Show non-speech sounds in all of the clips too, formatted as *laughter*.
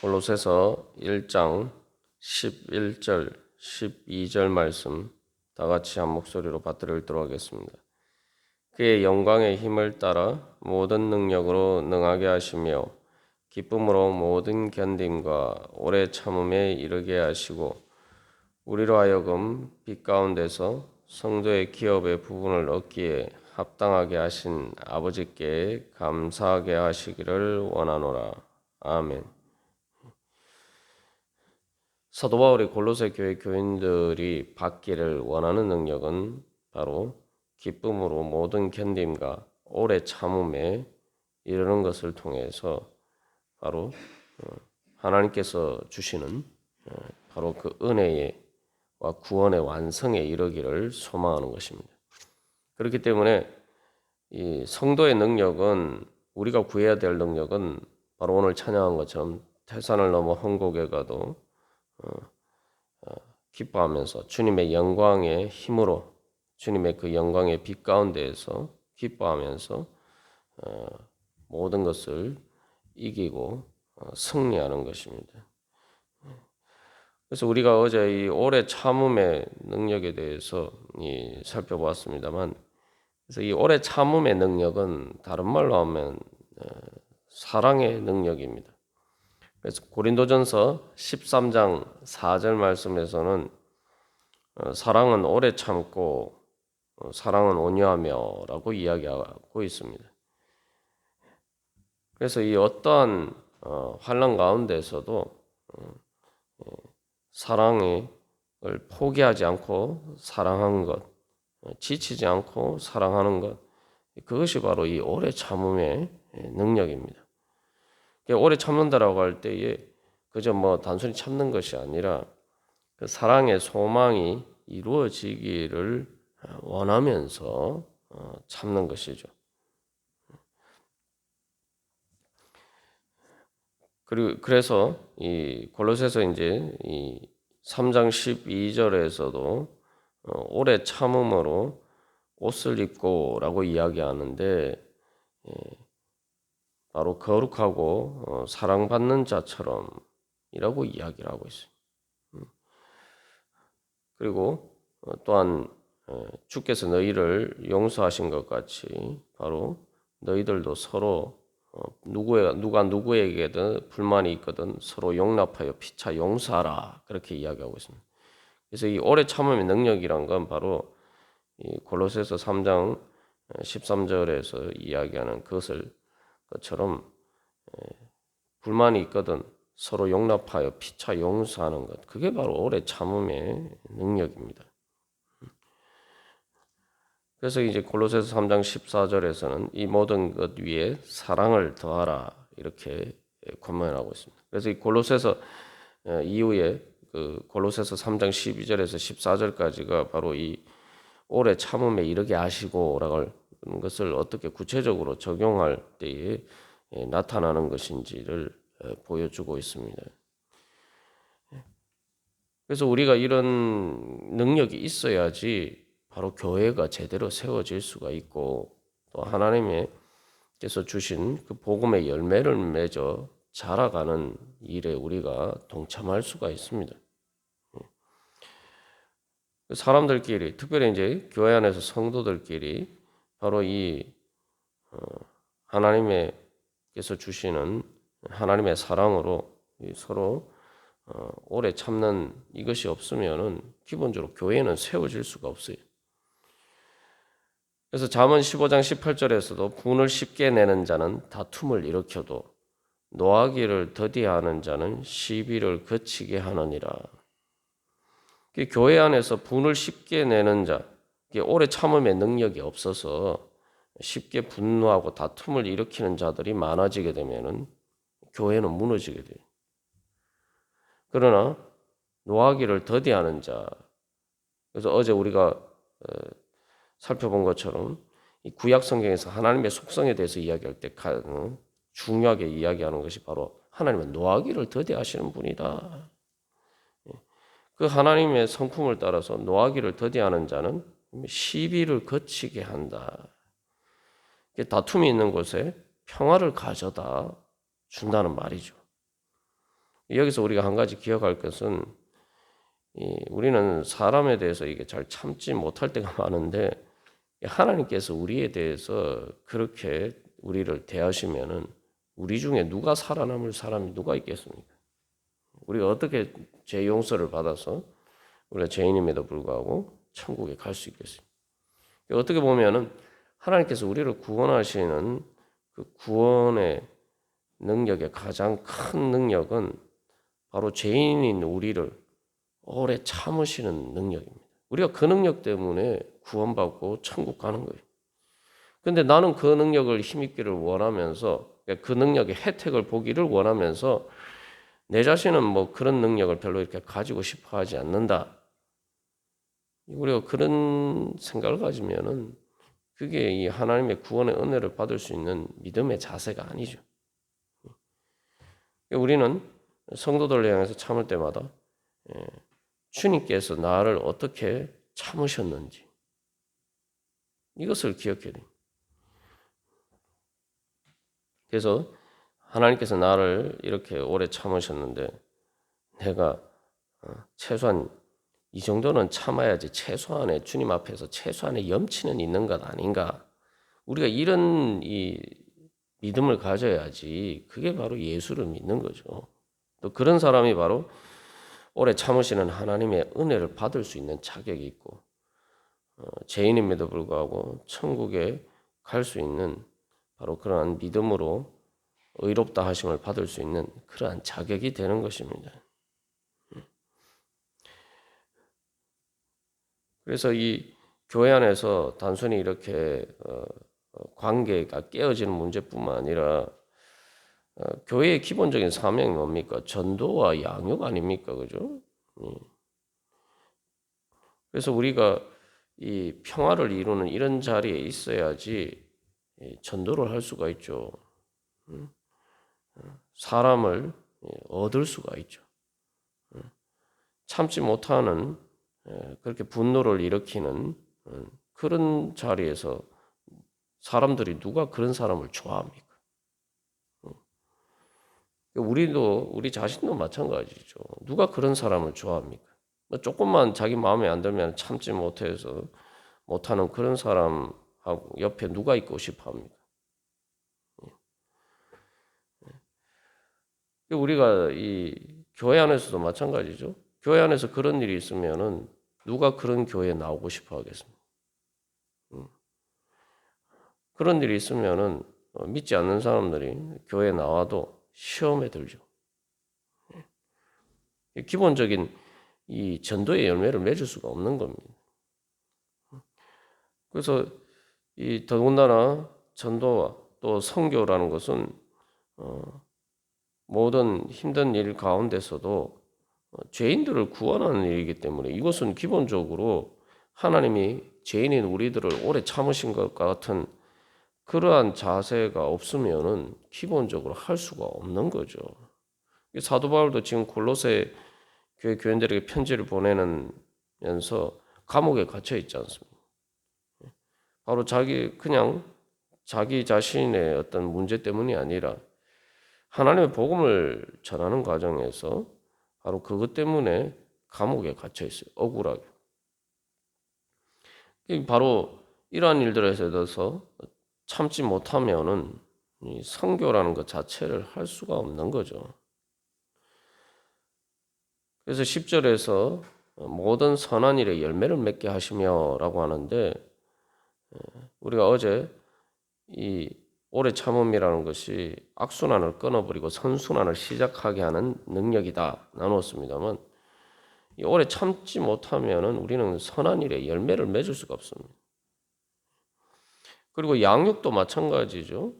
골로새서 1장 11절 12절 말씀 다 같이 한 목소리로 받들어 읽도록 하겠습니다. 그의 영광의 힘을 따라 모든 능력으로 능하게 하시며 기쁨으로 모든 견딤과 오래 참음에 이르게 하시고 우리로 하여금 빛 가운데서 성도의 기업의 부분을 얻기에 합당하게 하신 아버지께 감사하게 하시기를 원하노라. 아멘. 사도 바울이 골로새 교회 교인들이 받기를 원하는 능력은 바로 기쁨으로 모든 견딤과 오래 참음에 이르는 것을 통해서 바로 어, 하나님께서 주시는 어, 바로 그 은혜와 구원의 완성에 이르기를 소망하는 것입니다. 그렇기 때문에 이 성도의 능력은 우리가 구해야 될 능력은 바로 오늘 찬양한 것처럼 태산을 넘어 홍곡에 가도 기뻐하면서 주님의 영광의 힘으로 주님의 그 영광의 빛 가운데에서 기뻐하면서 어, 모든 것을 이기고 승리하는 것입니다. 그래서 우리가 어제 이 오래 참음의 능력에 대해서 살펴보았습니다만, 그래서 이 오래 참음의 능력은 다른 말로 하면 사랑의 능력입니다. 그래서 고린도전서 13장 4절 말씀에서는 어, 사랑은 오래 참고 어, 사랑은 온유하며라고 이야기하고 있습니다. 그래서 이 어떠한 어, 환란 가운데서도 사랑을 포기하지 않고 사랑하는 것, 지치지 않고 사랑하는 것, 그것이 바로 이 오래 참음의 능력입니다. 오래 참는다라고 할 때에 그저 뭐 단순히 참는 것이 아니라 그 사랑의 소망이 이루어지기를 원하면서 어, 참는 것이죠. 그리고 그래서 이 골로새서 이제 이 3장 12절에서도 어, 오래 참음으로 옷을 입고라고 이야기하는데 예, 바로 거룩하고 어, 사랑받는 자처럼이라고 이야기를 하고 있어요. 음. 그리고 어, 또한 어, 주께서 너희를 용서하신 것 같이 바로 너희들도 서로 누구에, 누가 누구에게든 불만이 있거든 서로 용납하여 피차 용서하라 그렇게 이야기하고 있습니다. 그래서 이 오래 참음의 능력이란 건 바로 골로새서 3장 13절에서 이야기하는 그것을 것처럼 불만이 있거든 서로 용납하여 피차 용서하는 것 그게 바로 오래 참음의 능력입니다. 그래서 이제 골로새서 3장 14절에서는 이 모든 것 위에 사랑을 더하라 이렇게 권면하고 있습니다. 그래서 이 골로새서 이후에 그 골로새서 3장 12절에서 14절까지가 바로 이 오래 참음에 이르게 하시고라고 것을 어떻게 구체적으로 적용할 때에 예, 나타나는 것인지를 어, 보여주고 있습니다. 그래서 우리가 이런 능력이 있어야지 바로 교회가 제대로 세워질 수가 있고 또 하나님께서 주신 그 복음의 열매를 맺어 자라가는 일에 우리가 동참할 수가 있습니다. 예. 사람들끼리 특별히 이제 교회 안에서 성도들끼리 바로 이 어, 하나님께서 주시는 하나님의 사랑으로 서로 어, 오래 참는 이것이 없으면은 기본적으로 교회는 세워질 수가 없어요. 그래서 잠언 15장 18절에서도 분을 쉽게 내는 자는 다툼을 일으켜도 노하기를 더디하는 자는 시비를 거치게 하느니라. 교회 안에서 분을 쉽게 내는 자, 오래 참음의 능력이 없어서 쉽게 분노하고 다툼을 일으키는 자들이 많아지게 되면은 교회는 무너지게 돼요. 그러나 노하기를 더디하는 자. 그래서 어제 우리가 어, 살펴본 것처럼 이 구약 성경에서 하나님의 속성에 대해서 이야기할 때 어, 중요하게 이야기하는 것이 바로 하나님은 노하기를 더디하시는 분이다. 예. 그 하나님의 성품을 따라서 노하기를 더디하는 자는 시비를 거치게 한다. 다툼이 있는 곳에 평화를 가져다 준다는 말이죠. 여기서 우리가 한 가지 기억할 것은 이 우리는 사람에 대해서 이게 잘 참지 못할 때가 *laughs* 많은데 하나님께서 우리에 대해서 그렇게 우리를 대하시면은 우리 중에 누가 살아남을 사람이 누가 있겠습니까? 우리가 어떻게 죄 용서를 받아서 우리가 죄인임에도 불구하고 천국에 갈 수 있겠어요? 어떻게 보면은 하나님께서 우리를 구원하시는 그 구원의 능력의 가장 큰 능력은 바로 죄인인 우리를 오래 참으시는 능력입니다. 우리가 그 능력 때문에 구원받고 천국 가는 거예요. 근데 나는 그 능력을 힘입기를 원하면서 그 능력의 혜택을 보기를 원하면서 내 자신은 뭐 그런 능력을 별로 이렇게 가지고 싶어 하지 않는다. 우리가 그런 생각을 가지면은 그게 이 하나님의 구원의 은혜를 받을 수 있는 믿음의 자세가 아니죠. 우리는 성도들을 향해서 참을 때마다 예, 주님께서 나를 어떻게 참으셨는지 이것을 기억해야 됩니다. 그래서 하나님께서 나를 이렇게 오래 참으셨는데 내가 어, 최소한 이 정도는 참아야지 최소한의 주님 앞에서 최소한의 염치는 있는 것 아닌가? 우리가 이런 이 믿음을 가져야지 그게 바로 예수를 믿는 거죠. 또 그런 사람이 바로 오래 참으시는 하나님의 은혜를 받을 수 있는 자격이 있고 어, 죄인임에도 불구하고 천국에 갈 수 있는 바로 그러한 믿음으로 의롭다 하심을 받을 수 있는 그러한 자격이 되는 것입니다. 그래서 이 교회 안에서 단순히 이렇게 어, 어, 관계가 깨어지는 문제뿐만 아니라 어, 교회의 기본적인 사명이 뭡니까? 전도와 양육 아닙니까? 그죠? 예. 그래서 우리가 이 평화를 이루는 이런 자리에 있어야지 전도를 할 수가 있죠. 음? 사람을 예, 얻을 수가 있죠. 음? 참지 못하는 예, 그렇게 분노를 일으키는 음, 그런 자리에서 사람들이 누가 그런 사람을 좋아합니까? 음. 우리도 우리 자신도 마찬가지죠. 누가 그런 사람을 좋아합니까? 뭐 조금만 자기 마음에 안 들면 참지 못해서 못하는 그런 사람하고 옆에 누가 있고 싶어 합니까? 우리가 이 교회 안에서도 마찬가지죠. 교회 안에서 그런 일이 있으면은 누가 그런 교회에 나오고 싶어 하겠습니까? 음. 그런 일이 있으면은 어, 믿지 않는 사람들이 교회에 나와도 시험에 들죠. 예. 기본적인 이 전도의 열매를 맺을 수가 없는 겁니다. 그래서 이 더군다나 전도와 또 성교라는 것은 어 모든 힘든 일 가운데서도 어, 죄인들을 구원하는 일이기 때문에 이것은 기본적으로 하나님이 죄인인 우리들을 오래 참으신 것 같은 그러한 자세가 없으면은 기본적으로 할 수가 없는 거죠. 사도 바울도 지금 골로새 교회 교인들에게 편지를 보내면서 감옥에 갇혀 있지 않습니까? 바로 자기 그냥 자기 자신의 어떤 문제 때문이 아니라 하나님의 복음을 전하는 과정에서 바로 그것 때문에 감옥에 갇혀 있어요. 억울하게. 바로 이러한 일들에 대해서 참지 못하면은 성교라는 것 자체를 할 수가 없는 거죠. 그래서 10절에서 모든 선한 일에 열매를 맺게 하시며라고 하는데 우리가 어제 이 오래 참음이라는 것이 악순환을 끊어버리고 선순환을 시작하게 하는 능력이다 나누었습니다만 오래 참지 못하면은 우리는 선한 일에 열매를 맺을 수가 없습니다. 그리고 양육도 마찬가지죠.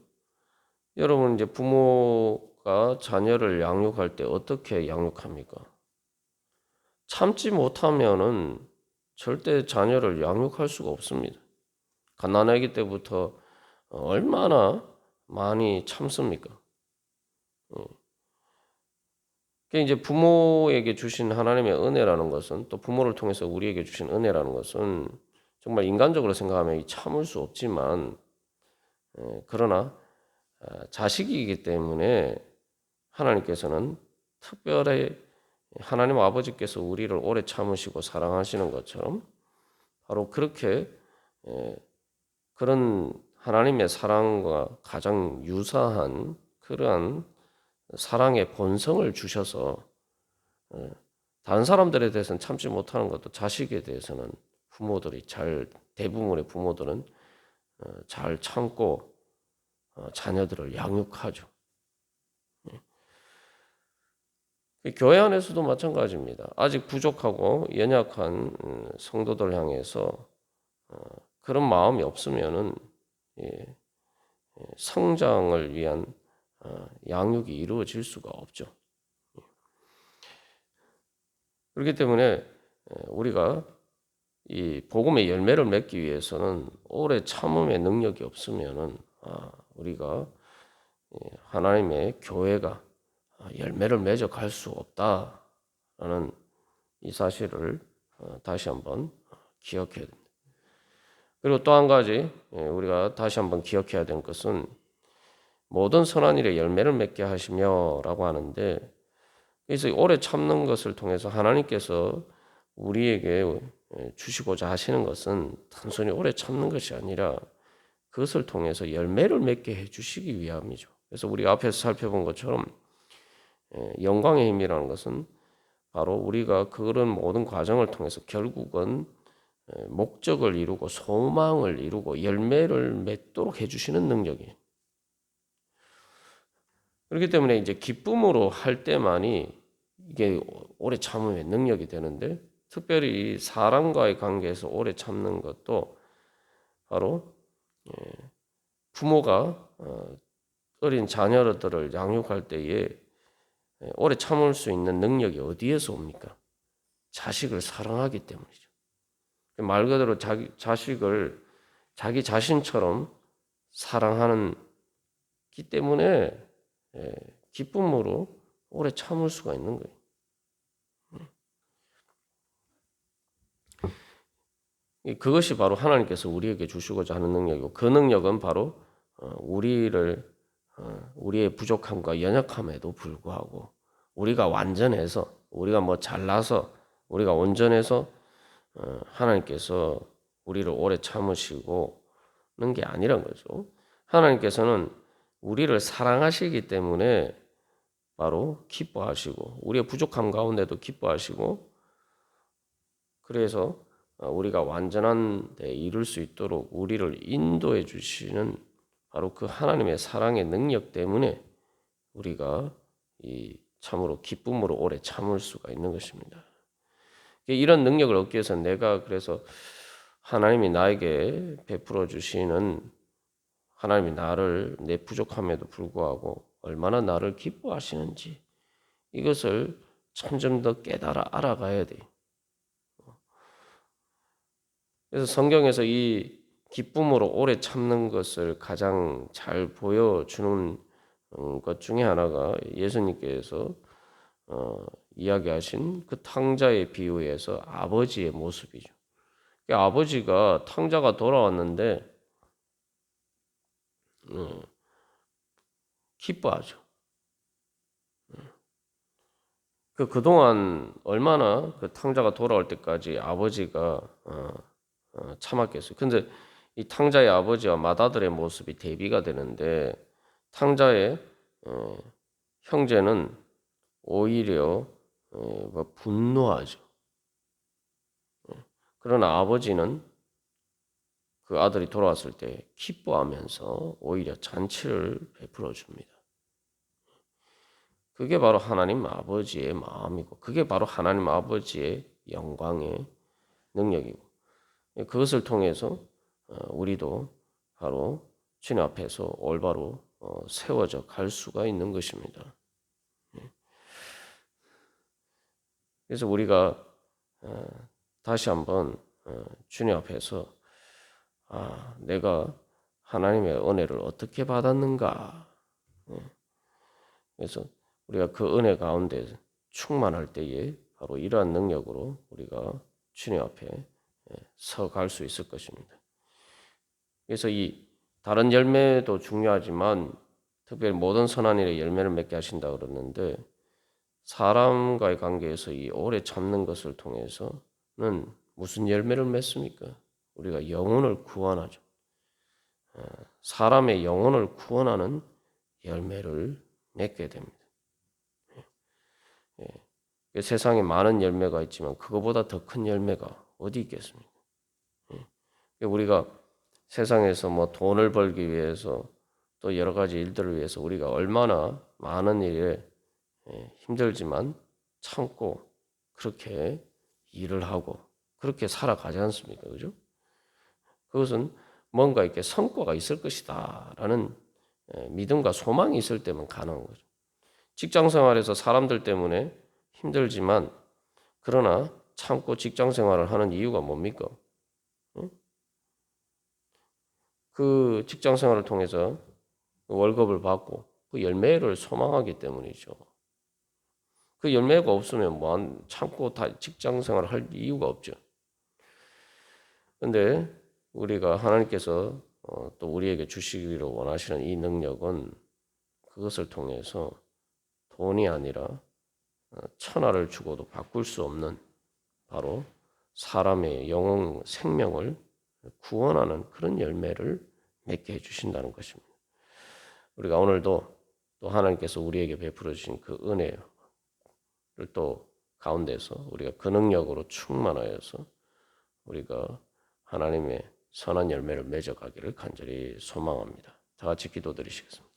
여러분 이제 부모가 자녀를 양육할 때 어떻게 양육합니까? 참지 못하면은 절대 자녀를 양육할 수가 없습니다. 갓난아기 때부터 얼마나 많이 참습니까? 어. 이제 부모에게 주신 하나님의 은혜라는 것은 또 부모를 통해서 우리에게 주신 은혜라는 것은 정말 인간적으로 생각하면 참을 수 없지만 그러나 아, 자식이기 때문에 하나님께서는 특별히 하나님 아버지께서 우리를 오래 참으시고 사랑하시는 것처럼 바로 그렇게 예, 그런 하나님의 사랑과 가장 유사한 그러한 사랑의 본성을 주셔서 예, 다른 사람들에 대해서는 참지 못하는 것도 자식에 대해서는 부모들이 잘 대부분의 부모들은 어, 잘 참고 어, 자녀들을 양육하죠. 예. 교회 안에서도 마찬가지입니다. 아직 부족하고 연약한 음, 성도들 향해서 어, 그런 마음이 없으면은 성장을 위한 어, 양육이 이루어질 수가 없죠. 예. 그렇기 때문에 예, 우리가 이 복음의 열매를 맺기 위해서는 오래 참음의 능력이 없으면은 아, 우리가 예, 하나님의 교회가 아, 열매를 맺어 갈 수 없다라는 이 사실을 어, 다시 한번 기억해야 됩니다. 그리고 또 한 가지 예, 우리가 다시 한번 기억해야 되는 것은 모든 선한 일에 열매를 맺게 하시며라고 하는데 그래서 오래 참는 것을 통해서 하나님께서 우리에게 예, 주시고자 하시는 것은 단순히 오래 참는 것이 아니라 그것을 통해서 열매를 맺게 해 주시기 위함이죠. 그래서 우리가 앞에서 살펴본 것처럼 예, 영광의 힘이라는 것은 바로 우리가 그런 모든 과정을 통해서 결국은 예, 목적을 이루고 소망을 이루고 열매를 맺도록 해주시는 능력이에요. 그렇기 때문에 이제 기쁨으로 할 때만이 이게 오래 참음의 능력이 되는데 특별히 사람과의 관계에서 오래 참는 것도 바로 예, 부모가 어, 어린 자녀들을 양육할 때에 예, 오래 참을 수 있는 능력이 어디에서 옵니까? 자식을 사랑하기 때문이죠. 말 그대로 자기 자식을 자기 자신처럼 사랑하는 기 때문에 예, 기쁨으로 오래 참을 수가 있는 거예요. 그것이 바로 하나님께서 우리에게 주시고자 하는 능력이고 그 능력은 바로 어, 우리를 어, 우리의 부족함과 연약함에도 불구하고 우리가 완전해서 우리가 뭐 잘나서 우리가 온전해서 어, 하나님께서 우리를 오래 참으시고는 게 아니란 거죠. 하나님께서는 우리를 사랑하시기 때문에 바로 기뻐하시고 우리의 부족함 가운데도 기뻐하시고 그래서 어, 우리가 완전한 데 이룰 수 있도록 우리를 인도해 주시는 바로 그 하나님의 사랑의 능력 때문에 우리가 이 참으로 기쁨으로 오래 참을 수가 있는 것입니다. 이런 능력을 얻기 위해서 내가 그래서 하나님이 나에게 베풀어 주시는 하나님이 나를 내 부족함에도 불구하고 얼마나 나를 기뻐하시는지 이것을 점점 더 깨달아 알아가야 돼요. 그래서 성경에서 이 기쁨으로 오래 참는 것을 가장 잘 보여주는 음, 것 중에 하나가 예수님께서 어, 이야기하신 그 탕자의 비유에서 아버지의 모습이죠. 아버지가 탕자가 돌아왔는데 음, 기뻐하죠. 음. 그 그동안 얼마나 그 탕자가 돌아올 때까지 아버지가 어, 어, 참았겠어요. 근데 이 탕자의 아버지와 맏아들의 모습이 대비가 되는데 탕자의 어, 형제는 오히려 어, 뭐 분노하죠. 그러나 아버지는 그 아들이 돌아왔을 때 기뻐하면서 오히려 잔치를 베풀어 줍니다. 그게 바로 하나님 아버지의 마음이고, 그게 바로 하나님 아버지의 영광의 능력이고, 그것을 통해서 어, 우리도 바로 주님 앞에서 올바로 어, 세워져 갈 수가 있는 것입니다. 그래서 우리가 어, 다시 한번 주님 앞에서 아, 내가 하나님의 은혜를 어떻게 받았는가. 예. 그래서 우리가 그 은혜 가운데 충만할 때에 바로 이러한 능력으로 우리가 주님 앞에 예, 서갈 수 있을 것입니다. 그래서 이 다른 열매도 중요하지만 특별히 모든 선한 일에 열매를 맺게 하신다 그러는데 사람과의 관계에서 이 오래 참는 것을 통해서는 무슨 열매를 맺습니까? 우리가 영혼을 구원하죠. 어, 사람의 영혼을 구원하는 열매를 맺게 됩니다. 예. 예. 세상에 많은 열매가 있지만 그거보다 더 큰 열매가 어디 있겠습니까? 예. 우리가 세상에서 뭐 돈을 벌기 위해서 또 여러 가지 일들을 위해서 우리가 얼마나 많은 일에 예, 힘들지만 참고 그렇게 일을 하고 그렇게 살아가지 않습니까? 그죠? 그것은 뭔가 이렇게 성과가 있을 것이다 라는 예, 믿음과 소망이 있을 때만 가능한 거죠. 직장 생활에서 사람들 때문에 힘들지만 그러나 참고 직장 생활을 하는 이유가 뭡니까? 그 직장 생활을 통해서 월급을 받고 그 열매를 소망하기 때문이죠. 그 열매가 없으면 뭐 참고 다 직장 생활을 할 이유가 없죠. 근데 우리가 하나님께서 어, 또 우리에게 주시기를 원하시는 이 능력은 그것을 통해서 돈이 아니라 어, 천하를 주고도 바꿀 수 없는 바로 사람의 영혼 생명을 구원하는 그런 열매를 맺게 해주신다는 것입니다. 우리가 오늘도 또 하나님께서 우리에게 베풀어 주신 그 은혜를 또 가운데서 우리가 그 능력으로 충만하여서 우리가 하나님의 선한 열매를 맺어가기를 간절히 소망합니다. 다 같이 기도드리시겠습니다.